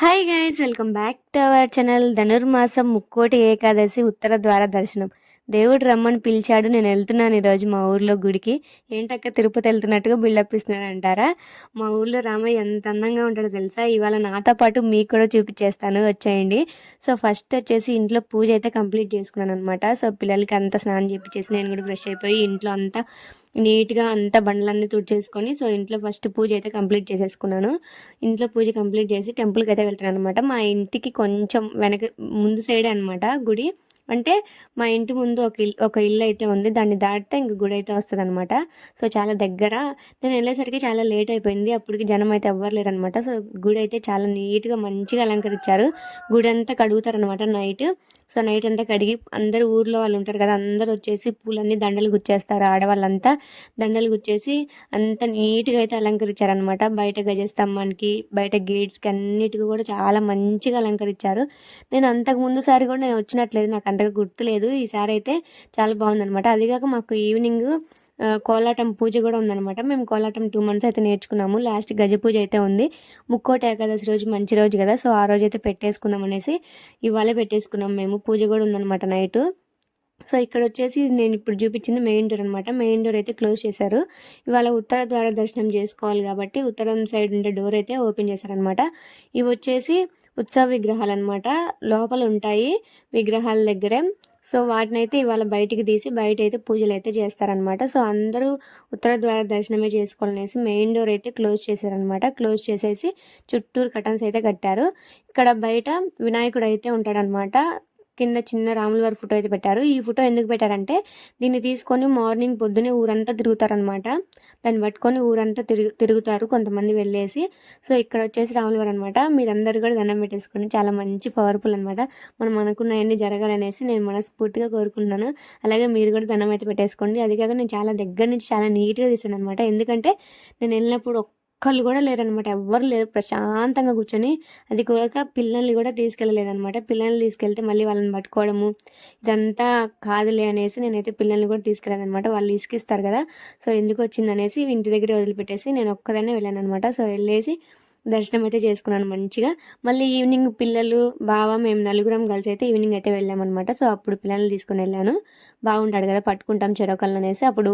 Hi guys welcome back to our channel Dhanurmasam Mukkoti Ekadashi ఉత్తర ద్వార దర్శనం దేవుడు రమ్మని పిలిచాడు నేను వెళ్తున్నాను ఈరోజు మా ఊర్లో గుడికి. ఏంటక్క తిరుపతి వెళ్తున్నట్టుగా బిల్డప్ ఇస్తున్నాను అంటారా మా ఊర్లో రామయ్య ఎంత అందంగా ఉంటాడో తెలుసా? ఇవాళ నాతో పాటు మీకు కూడా చూపించేస్తాను వచ్చేయండి. సో ఫస్ట్ వచ్చేసి ఇంట్లో పూజ అయితే కంప్లీట్ చేసుకున్నాను అనమాట సో పిల్లలకి అంతా స్నానం చేపించేసి నేను కూడా ఫ్రెష్ అయిపోయి ఇంట్లో అంతా నీట్గా అంతా బండ్లన్నీ తుడిచేసుకొని సో ఇంట్లో ఫస్ట్ పూజ అయితే కంప్లీట్ చేసేసుకున్నాను. ఇంట్లో పూజ కంప్లీట్ చేసి టెంపుల్కి అయితే వెళ్తున్నాను అనమాట మా ఇంటికి కొంచెం వెనక ముందు సైడే అనమాట గుడి. అంటే మా ఇంటి ముందు ఒక ఇల్లు ఒక ఇల్లు అయితే ఉంది. దాన్ని దాటితే ఇంక గుడి అయితే వస్తుంది అనమాట సో చాలా దగ్గర. నేను వెళ్ళేసరికి చాలా లేట్ అయిపోయింది. అప్పటికి జనం అయితే ఎవ్వరు అనమాట సో గుడి అయితే చాలా నీట్గా మంచిగా అలంకరించారు. గుడి అంతా కడుగుతారనమాట నైట్. సో నైట్ అంతా కడిగి అందరు ఊర్లో వాళ్ళు ఉంటారు కదా అందరు వచ్చేసి పూలన్నీ దండలు గుచ్చేస్తారు ఆడవాళ్ళంతా. దండలు గుచ్చేసి అంత నీట్గా అయితే అలంకరించారనమాట బయట గజస్తంభానికి బయట గేట్స్కి అన్నిటికీ కూడా చాలా మంచిగా అలంకరించారు. నేను అంతకు ముందు సారి కూడా నేను వచ్చినట్లేదు. నాకు అంత అంతగా గుర్తులేదు. ఈసారి అయితే చాలా బాగుందనమాట అదిగాక మాకు ఈవినింగ్ కోలాటం పూజ కూడా ఉందన్నమాట. మేము కోలాటం టూ మంత్స్ అయితే నేర్చుకున్నాము. లాస్ట్ గజ పూజ అయితే ఉంది. ముక్కోటి ఏకాదశి రోజు మంచి రోజు కదా. సో ఆ రోజు అయితే పెట్టేసుకుందాం అనేసి ఇవాళ పెట్టేసుకున్నాం మేము. పూజ కూడా ఉందన్నమాట నైట్. సో ఇక్కడ వచ్చేసి నేను ఇప్పుడు చూపించింది మెయిన్ డోర్ అనమాట మెయిన్ డోర్ అయితే క్లోజ్ చేశారు. ఇవాళ ఉత్తర ద్వార దర్శనం చేసుకోవాలి కాబట్టి ఉత్తరం సైడ్ ఉండే డోర్ అయితే ఓపెన్ చేశారనమాట ఇవి వచ్చేసి ఉత్సవ విగ్రహాలు అనమాట లోపల ఉంటాయి విగ్రహాల దగ్గరే. సో వాటిని అయితే ఇవాళ బయటికి తీసి బయట అయితే పూజలు అయితే చేస్తారనమాట సో అందరూ ఉత్తర ద్వార దర్శనమే చేసుకోవాలనేసి మెయిన్ డోర్ అయితే క్లోజ్ చేశారనమాట క్లోజ్ చేసేసి చుట్టూరు కటన్స్ అయితే కట్టారు. ఇక్కడ బయట వినాయకుడు అయితే ఉంటాడనమాట కింద చిన్న రాముల వారి ఫోటో అయితే పెట్టారు. ఈ ఫోటో ఎందుకు పెట్టారంటే దీన్ని తీసుకొని మార్నింగ్ పొద్దునే ఊరంతా తిరుగుతారనమాట దాన్ని పట్టుకొని ఊరంతా తిరుగు తిరుగుతారు కొంతమంది వెళ్ళేసి. సో ఇక్కడ వచ్చేసి రాముల వారు అనమాట మీరందరూ కూడా దండం పెట్టేసుకొని చాలా మంచి పవర్ఫుల్ అనమాట మనం అనుకున్నవన్నీ జరగాలనేసి నేను మనస్ఫూర్తిగా కోరుకుంటున్నాను. అలాగే మీరు కూడా దండం అయితే పెట్టేసుకోండి. అది కాక నేను చాలా దగ్గర నుంచి చాలా నీట్గా తీసాను అనమాట ఎందుకంటే నేను వెళ్ళినప్పుడు ఒక్కళ్ళు కూడా లేరనమాట. ఎవ్వరు లేరు. ప్రశాంతంగా కూర్చొని అది కూడా పిల్లల్ని కూడా తీసుకెళ్ళలేదనమాట. పిల్లల్ని తీసుకెళ్తే మళ్ళీ వాళ్ళని పట్టుకోవడము ఇదంతా కాదులే అనేసి నేనైతే పిల్లల్ని కూడా తీసుకెళ్ళానమాట వాళ్ళు ఇసుకిస్తారు కదా. సో ఎందుకు వచ్చిందనేసి ఇంటి దగ్గర వదిలిపెట్టేసి నేను ఒక్కదాన్నే వెళ్ళాను అనమాట సో వెళ్ళేసి దర్శనం అయితే చేసుకున్నాను మంచిగా. మళ్ళీ ఈవినింగ్ పిల్లలు బావ మేము నలుగురం కలిసి అయితే ఈవినింగ్ అయితే వెళ్ళామన్నమాట. సో అప్పుడు పిల్లల్ని తీసుకుని వెళ్ళాను. బాగుంటాడు కదా పట్టుకుంటాం చెరొకళ్ళు అనేసి. అప్పుడు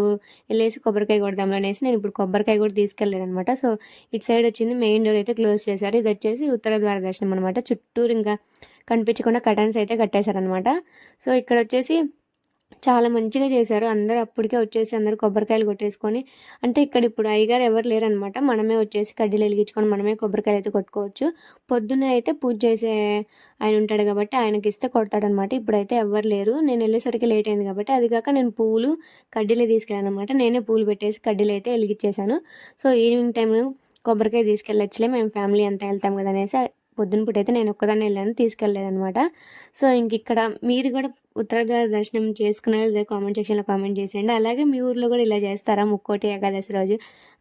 వెళ్ళేసి కొబ్బరికాయ కొడదాం అనేసి నేను ఇప్పుడు కొబ్బరికాయ కూడా తీసుకెళ్ళలేదనమాట సో ఇటు సైడ్ వచ్చింది మెయిన్ డోర్ అయితే క్లోజ్ చేశారు. ఇది వచ్చేసి ఉత్తర ద్వార దర్శనం అనమాట చుట్టూరు ఇంకా కనిపించకుండా కటన్స్ అయితే కట్టేశారనమాట సో ఇక్కడ వచ్చేసి చాలా మంచిగా చేశారు. అందరూ అప్పటికే వచ్చేసి అందరు కొబ్బరికాయలు కొట్టేసుకొని అంటే ఇక్కడ ఇప్పుడు అయ్యగారు ఎవరు లేరనమాట. మనమే వచ్చేసి కడ్డీలు వెలిగించుకొని మనమే కొబ్బరికాయలు అయితే కొట్టుకోవచ్చు. పొద్దున్నే అయితే పూజ చేసే ఆయన ఉంటాడు కాబట్టి ఆయనకి ఇస్తే కొడతాడనమాట. ఇప్పుడైతే ఎవరు లేరు. నేను వెళ్ళేసరికి లేట్ అయింది కాబట్టి అది కాక నేను పూలు కడ్డీలే తీసుకెళ్ళాను అనమాట నేనే పూలు పెట్టేసి కడ్డీలు అయితే వెలిగించేశాను. సో ఈవినింగ్ టైం కొబ్బరికాయ తీసుకెళ్ళొచ్చులే మేము ఫ్యామిలీ అంతా వెళ్తాం కదా అనేసి పొద్దున పూట అయితే నేను ఒక్కదాన్ని వెళ్ళాను తీసుకెళ్ళలేదనమాట సో ఇంక ఇక్కడ మీరు కూడా ఉత్తరాధార దర్శనం చేసుకునే కామెంట్ సెక్షన్లో కామెంట్ చేసేయండి. అలాగే మీ ఊర్లో కూడా ఇలా చేస్తారా? ముక్కోటి ఏకాదశి రోజు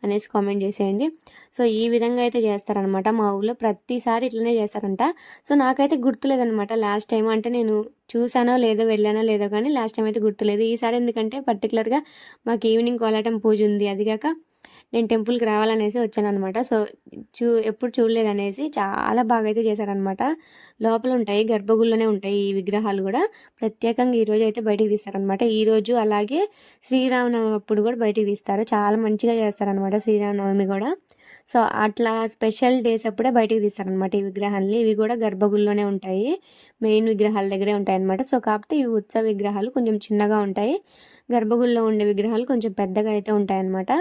అనేసి కామెంట్ చేసేయండి. సో ఈ విధంగా అయితే చేస్తారనమాట మా ఊర్లో ప్రతిసారి ఇట్లనే చేస్తారంట. సో నాకైతే గుర్తులేదనమాట లాస్ట్ టైం అంటే నేను చూసానో లేదో వెళ్ళానో లేదో కానీ లాస్ట్ టైం అయితే గుర్తులేదు. ఈసారి ఎందుకంటే పర్టికులర్గా మాకు ఈవినింగ్ కోలాటం పూజ ఉంది. అది కాక నేను టెంపుల్కి రావాలనేసి వచ్చాను అనమాట సో చూ ఎప్పుడు చూడలేదనేసి చాలా బాగా అయితే చేశారనమాట లోపల ఉంటాయి గర్భగుల్లోనే ఉంటాయి ఈ విగ్రహాలు కూడా. ప్రత్యేకంగా ఈరోజు అయితే బయటికి తీస్తారనమాట ఈరోజు అలాగే శ్రీరామనవమి అప్పుడు కూడా బయటికి తీస్తారు. చాలా మంచిగా చేస్తారనమాట శ్రీరామనవమి కూడా. సో అట్లా స్పెషల్ డేస్ అప్పుడే బయటికి తీస్తారనమాట ఈ విగ్రహాలని. ఇవి కూడా గర్భగుల్లోనే ఉంటాయి. మెయిన్ విగ్రహాల దగ్గరే ఉంటాయి అనమాట సో కాకపోతే ఇవి ఉత్సవ విగ్రహాలు కొంచెం చిన్నగా ఉంటాయి. గర్భగుల్లో ఉండే విగ్రహాలు కొంచెం పెద్దగా అయితే ఉంటాయి అనమాట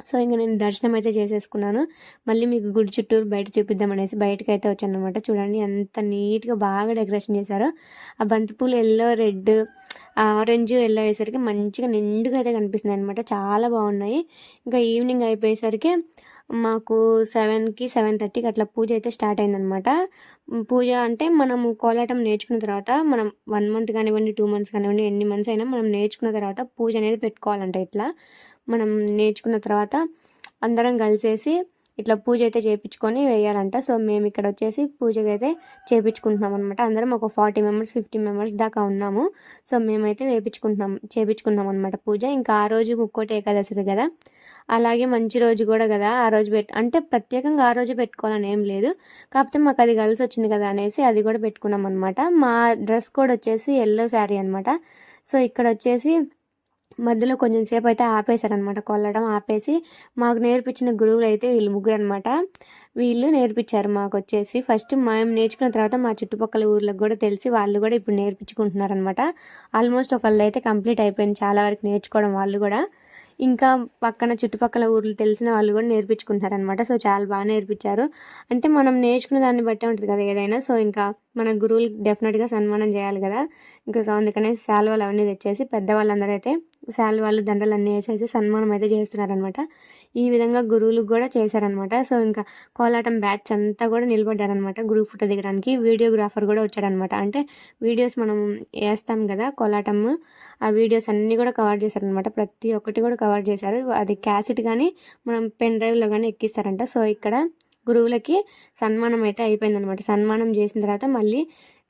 సో ఇంకా నేను దర్శనం అయితే చేసేసుకున్నాను. మళ్ళీ మీకు గుడి చుట్టూరు బయట చూపిద్దాం అనేసి బయటకు అయితే వచ్చాను అనమాట చూడండి ఎంత నీట్గా బాగా డెకరేషన్ చేశారో. ఆ బంతిపూలు ఎల్లో రెడ్ ఆరెంజ్ ఎల్లో అయ్యేసరికి మంచిగా నిండుగా అయితే కనిపిస్తుంది అనమాట చాలా బాగున్నాయి. ఇంకా ఈవినింగ్ అయిపోయేసరికి మాకు సెవెన్కి సెవెన్ థర్టీకి అట్లా పూజ అయితే స్టార్ట్ అయిందనమాట పూజ అంటే మనము కోలాటం నేర్చుకున్న తర్వాత మనం వన్ మంత్ కానివ్వండి టూ మంత్స్ కానివ్వండి ఎన్ని మంత్స్ అయినా మనం నేర్చుకున్న తర్వాత పూజ అనేది పెట్టుకోవాలంట ఇట్లా. మనం నేర్చుకున్న తర్వాత అందరం కలిసేసి ఇట్లా పూజ అయితే చేయించుకొని వేయాలంట. సో మేము ఇక్కడ వచ్చేసి పూజకి అయితే చేయించుకుంటున్నాం అనమాట అందరం ఒక ఫార్టీ మెంబర్స్ ఫిఫ్టీ మెంబర్స్ దాకా ఉన్నాము. సో మేమైతే వేయించుకుంటున్నాం చేయించుకున్నాం అనమాట పూజ. ఇంకా ఆ రోజు ముక్కోటి ఏకాదశి కదా. అలాగే మంచి రోజు కూడా కదా ఆ రోజు పెట్ అంటే ప్రత్యేకంగా ఆ రోజు పెట్టుకోవాలని ఏం లేదు. కాకపోతే మాకు అది కలిసి వచ్చింది కదా అనేసి అది కూడా పెట్టుకున్నాం అనమాట మా డ్రెస్ కోడ్ వచ్చేసి ఎల్లో శారీ అనమాట సో ఇక్కడ వచ్చేసి మధ్యలో కొంచెం సేపు అయితే ఆపేశారనమాట. కొల్లడం ఆపేసి మాకు నేర్పించిన గురువులు అయితే వీళ్ళు ముగ్గురు అనమాట వీళ్ళు నేర్పించారు మాకు వచ్చేసి ఫస్ట్ మేము నేర్చుకున్న తర్వాత మా చుట్టుపక్కల ఊర్లకు కూడా తెలిసి వాళ్ళు కూడా ఇప్పుడు నేర్పించుకుంటున్నారనమాట. ఆల్మోస్ట్ ఒకళ్ళు అయితే కంప్లీట్ అయిపోయింది. చాలా వరకు నేర్చుకోవడం వాళ్ళు కూడా. ఇంకా పక్కన చుట్టుపక్కల ఊర్లు తెలిసిన వాళ్ళు కూడా నేర్పించుకుంటున్నారు అనమాట సో చాలా బాగా నేర్పించారు. అంటే మనం నేర్చుకున్న దాన్ని బట్టే ఉంటుంది కదా ఏదైనా. సో ఇంకా మన గురువులకి డెఫినెట్గా సన్మానం చేయాలి కదా. ఇంకా సో అందుకనే శాల్వాలు అవన్నీ తెచ్చేసి పెద్దవాళ్ళందరూ అయితే శాల్వాలు దండలు అన్నీ వేసేసి సన్మానం అయితే చేస్తున్నారనమాట. ఈ విధంగా గురువులకు కూడా చేశారనమాట. సో ఇంకా కోలాటం బ్యాచ్ అంతా కూడా నిలబడ్డారనమాట గ్రూప్ ఫోటో దిగడానికి. వీడియోగ్రాఫర్ కూడా వచ్చాడనమాట. అంటే వీడియోస్ మనం వేస్తాం కదా కోలాటం ఆ వీడియోస్ అన్నీ కూడా కవర్ చేశారనమాట. ప్రతి ఒక్కటి కూడా కవర్ చేశారు. అది క్యాసెట్ కానీ మనం పెన్ డ్రైవ్లో కానీ ఎక్కిస్తారంట. సో ఇక్కడ గురువులకి సన్మానం అయితే అయిపోయిందనమాట. సన్మానం చేసిన తర్వాత మళ్ళీ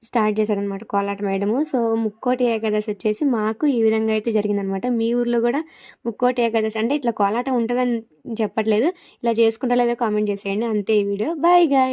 స్టార్ట్ చేశారనమాట కోలాటం వేయడము సో ముక్కోటి ఏకాదశి వచ్చేసి మాకు ఈ విధంగా అయితే జరిగిందనమాట మీ ఊర్లో కూడా ముక్కోటి ఏకాదశి అంటే ఇట్లా కోలాటం ఉంటుందని చెప్పట్లేదు. ఇలా చేసుకుంటా లేదో కామెంట్ చేసేయండి. అంతే ఈ వీడియో. Bye guy